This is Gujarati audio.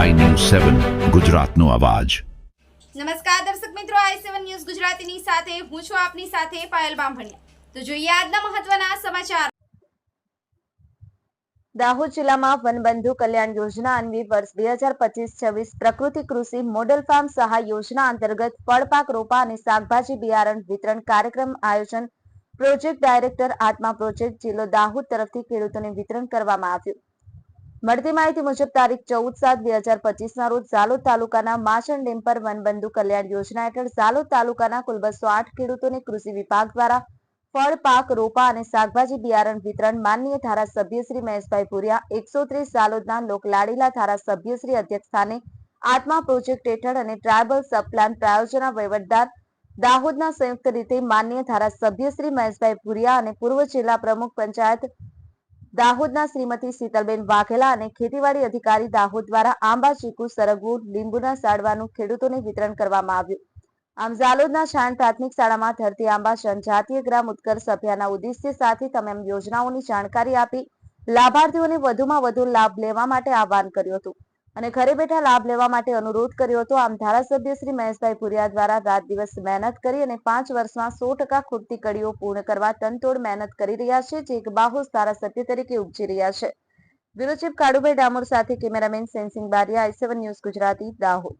સેવન ગુજરાતનો અવાજ. નમસ્કાર દર્શક મિત્રો આઈ સેવન ન્યૂઝ ગુજરાતીની સાથે હું છું આપની સાથે પાયલ બામભણિયા. તો જોઈએ આજના મહત્વના સમાચાર. દાહોદ જિલ્લામાં વનબંધુ કલ્યાણ યોજના અન્વયે વર્ષ બે હજાર પચીસ છવ્વીસ પ્રકૃતિ કૃષિ મોડેલ ફાર્મ સહાય યોજના અંતર્ગત ફળપાક રોપા અને શાકભાજી બિયારણ વિતરણ કાર્યક્રમ આયોજન પ્રોજેક્ટ ડાયરેક્ટર આત્મા પ્રોજેક્ટ જિલ્લો દાહોદ તરફથી ખેડૂતોને વિતરણ કરવામાં આવ્યું. મળતી માહિતી મુજબ તારીખ ચૌદ સાત બે હજાર પચીસના રોજ ઝાલોદ તાલુકાના માછણ ડેમ પર વનબંધુ કલ્યાણ યોજના હેઠળ ઝાલોદ તાલુકાના કુલ બસો આઠ ખેડૂતોને કૃષિ વિભાગ દ્વારા ફળ, પાક, રોપા અને શાકભાજી, બિયારણ વિતરણ માનનીય ધારાસભ્ય શ્રી મહેશભાઈ ભુરિયા, એકસો ત્રીસ ઝાલોદના લોકલાડીલા ધારાસભ્ય શ્રી અધ્યક્ષસ્થાને આત્મા પ્રોજેક્ટ હેઠળ અને ટ્રાયબલ સબપ્લાન પ્રાયોજના વહીવટદાર દાહોદના સંયુક્ત રીતે માનનીય ધારાસભ્ય શ્રી મહેશભાઈ ભુરિયા અને પૂર્વ જિલ્લા પ્રમુખ પંચાયત દાહોદના શ્રીમતી શીતલબેન વાઘેલા અને ખેતીવાડી અધિકારી દાહોદ દ્વારા આંબા, ચીકુ, સરગવું, લીંબુના સાડવાનું ખેડૂતોને વિતરણ કરવામાં આવ્યું. આમ ઝાલોદના શાણ પ્રાથમિક શાળામાં ધરતી આંબા જનજાતીય ગ્રામ ઉત્કર્ષ અભિયાનના ઉદ્દેશ્ય સાથે તમામ યોજનાઓની જાણકારી આપી લાભાર્થીઓને વધુમાં વધુ લાભ લેવા માટે આહવાન કર્યું હતું. અને ઘરે બેઠા લાભ લેવા માટે અનુરોધ કર્યો હતો. આમ ધારાસભ્ય શ્રી મહેશભાઈ પુરિયા દ્વારા રાત દિવસ મહેનત કરી અને પાંચ વર્ષમાં સો ટકા ખૂટતી કડીઓ પૂર્ણ કરવા તનતોડ મહેનત કરી રહ્યા છે, જે એક બાહોશ ધારાસભ્ય તરીકે ઉપજી રહ્યા છે. બ્યુરો ચીફ ડામોર સાથે cameraman Sensing Baria, I news Gujarati, Dahod.